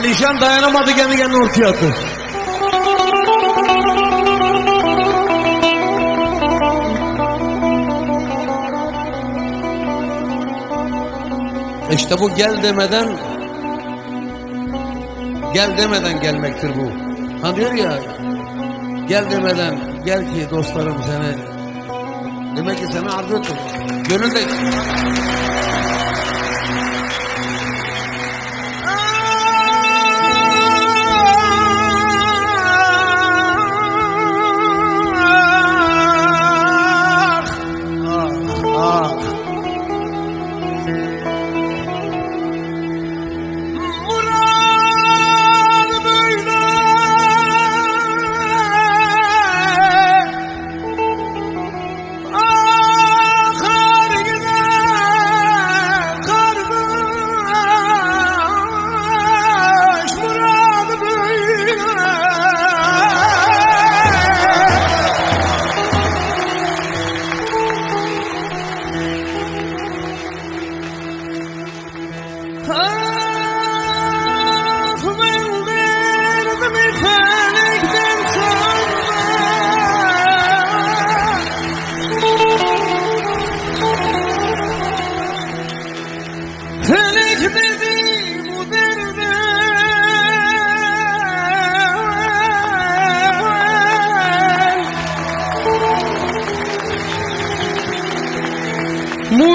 Alişan dayanamadı kendi kendine ortaya attı. İşte bu gel demeden gel demeden gelmektir bu. Ha diyor ya gel demeden gel ki dostlarım seni demek ki seni arzu ettim. Gönülde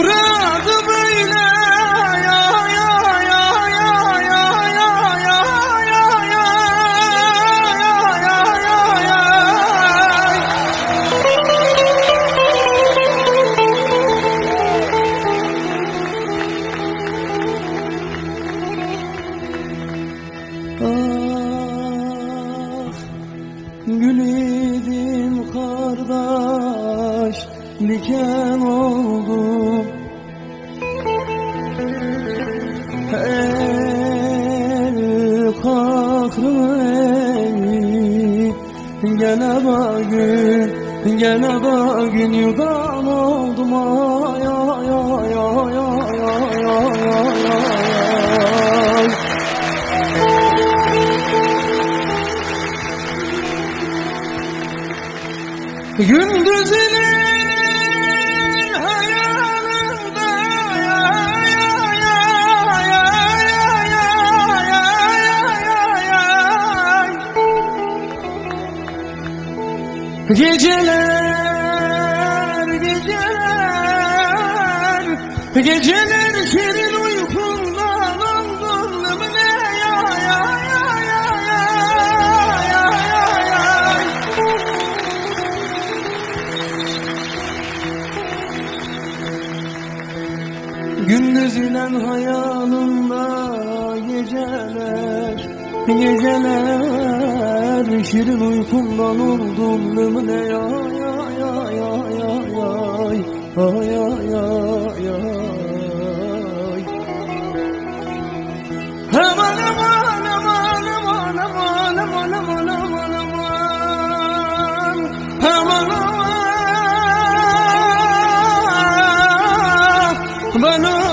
Muradı böyle ya ya ya ya ya ya ya ya ya ya ya ya Ah Gül kardeş diken oldum Bugün Gene bugün yudan oldum ay ay ay ay ay ay ay ay ay Gündüzünün Geceler geceler Geceler şirin uykumdan oldum ne ya ya ya ya ya ya ya ya Gündüz ile hayalımda geceler Geceler şirin uykumdan oldum ne ya ya ya ya ya ya Ay ay ay ay Aman